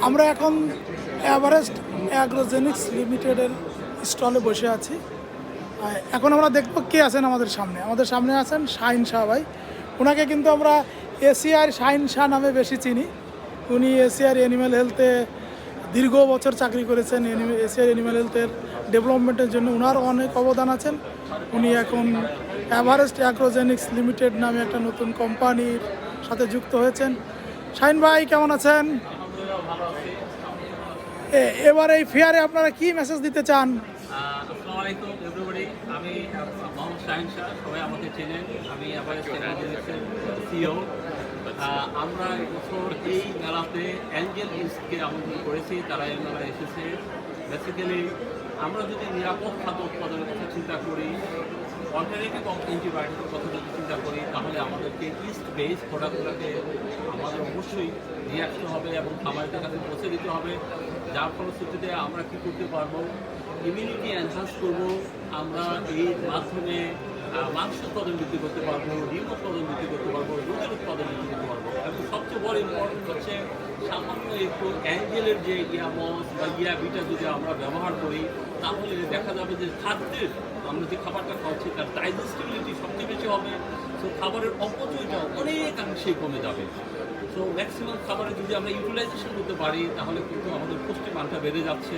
আমরা এখন এভারেস্ট অ্যাগ্রোজেনিক্স লিমিটেডের স্টলে বসে আছি। এখন আমরা দেখব কে আছেন আমাদের সামনে। আমাদের সামনে আছেন শাহিন শাহ ভাই। ওনাকে কিন্তু আমরা এশিয়ার শাহিন শাহ নামে বেশি চিনি। উনি এশিয়ার অ্যানিম্যাল হেলথে দীর্ঘ বছর চাকরি করেছেন। এনিমে- এশিয়ার অ্যানিম্যাল হেলথের ডেভেলপমেন্টের জন্য ওনার অনেক অবদান আছেন। উনি এখন এভারেস্ট অ্যাগ্রোজেনিক্স লিমিটেড নামে একটা নতুন কোম্পানির সাথে যুক্ত হয়েছেন। শাহিন ভাই কেমন আছেন? এ- এবার এই ফেয়ারে আপনারা কি মেসেজ দিতে চান? আসসালামু আলাইকুম এভরিবডি আমি আহ, মোহাম্মদ শাহিন শাহ সবাই আমাকে চেনেন। আমি আবার সিও আমরা এবছর এই মেলাতে অ্যাঞ্জেল ইস্টকে আমন্ত্রণ করেছি তারা এই মেলায় এসেছে। বেসিক্যালি আমরা যদি নিরাপদ খাদ্য উৎপাদনের কথা চিন্তা করি অল্টারনেটিভ অ্যান্টিবায়োটিকের কথা যদি চিন্তা করি, তাহলে আমাদেরকে ইস্ট বেস প্রোডাক্টগুলোকে আমাদের অবশ্যই নিয়ে হবে এবং খামারের কাছে পৌঁছে দিতে হবে। যার ফলশ্রুতিতে আমরা কী করতে পারব? ইমিউনিটি এনহান্স করব। আমরা এই মাধ্যমে মাংস উৎপাদন বৃদ্ধি করতে পারব, ডিম উৎপাদন বৃদ্ধি করতে পারব দুধের উৎপাদন বৃদ্ধি করতে পারব। এবং সবচেয়ে বড় ইম্পর্টেন্ট হচ্ছে সামান্য একটু অ্যাঞ্জেলের যে ইয়ামস বা ইয়া বিটা যদি আমরা ব্যবহার করি, তাহলে দেখা যাবে যে খাদ্যের আমরা যে খাবারটা খাওয়াচ্ছি তার ডাইজেস্টিবিলিটি সবচেয়ে বেশি হবে তো খাবারের অপচয়টা অনেকাংশেই কমে যাবে। তো ম্যাক্সিমাম খাবারে যদি আমরা ইউটিলাইজেশন করতে পারি, তাহলে কিন্তু আমাদের পুষ্টি মানটা বেড়ে যাচ্ছে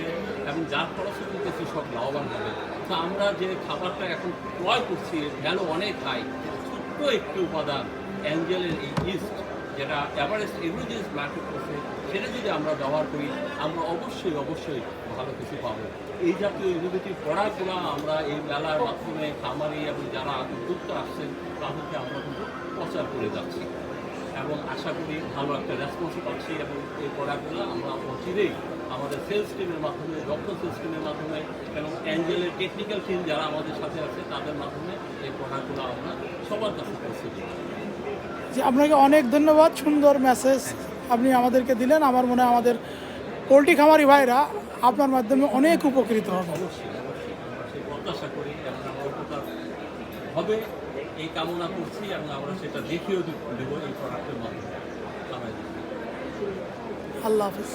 এবং যার ফলশ্রুতিতে কৃষক লাভবান হবে। তো আমরা যে খাবারটা এখন ক্রয় করছি ভ্যালু অনেক হাই ছোট্ট একটি উপাদান অ্যাঞ্জেলের এই ইস্ট যেটা এভারেস্ট এগ্রোজিস মার্কেট করছে, সেটা যদি আমরা ব্যবহার করি, আমরা অবশ্যই অবশ্যই ভালো কিছু পাবো। এই জাতীয় ইনোভেটিভ প্রোডাক্টগুলো আমরা এই মেলার মাধ্যমে খামারি এবং যারা উদ্যোক্তা আসছেন, তাদেরকে আমরা কিন্তু প্রচার করে যাচ্ছি। এবং আশা করি ভালো একটা রেসপন্সও পাচ্ছি এবং এই প্রোডাক্টগুলো আমরা অচিরেই আমাদের সেলস টিমের মাধ্যমে, দক্ষ সেলস টিমের মাধ্যমে এবং অ্যাঞ্জেলের টেকনিক্যাল টিম যারা আমাদের সাথে আছে, তাদের মাধ্যমে এই প্রোডাক্টগুলো আমরা সবার কাছে পৌঁছে দিই যে আপনাকে অনেক ধন্যবাদ সুন্দর মেসেজ আপনি আমাদেরকে দিলেন। আমার মনে হয় আমাদের পোলট্রি খামারি ভাইরা আপনার মাধ্যমে অনেক উপকৃত হবে। অবশ্যই অবশ্যই আমরা সেই প্রত্যাশা করি এবং আমরা উপকার হবে। এই কামনা করছি এবং আমরা সেটা দেখিয়েও দেবো এই প্রোডাক্টের মাধ্যমে। আল্লাহ হাফিজ।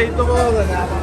dito ko.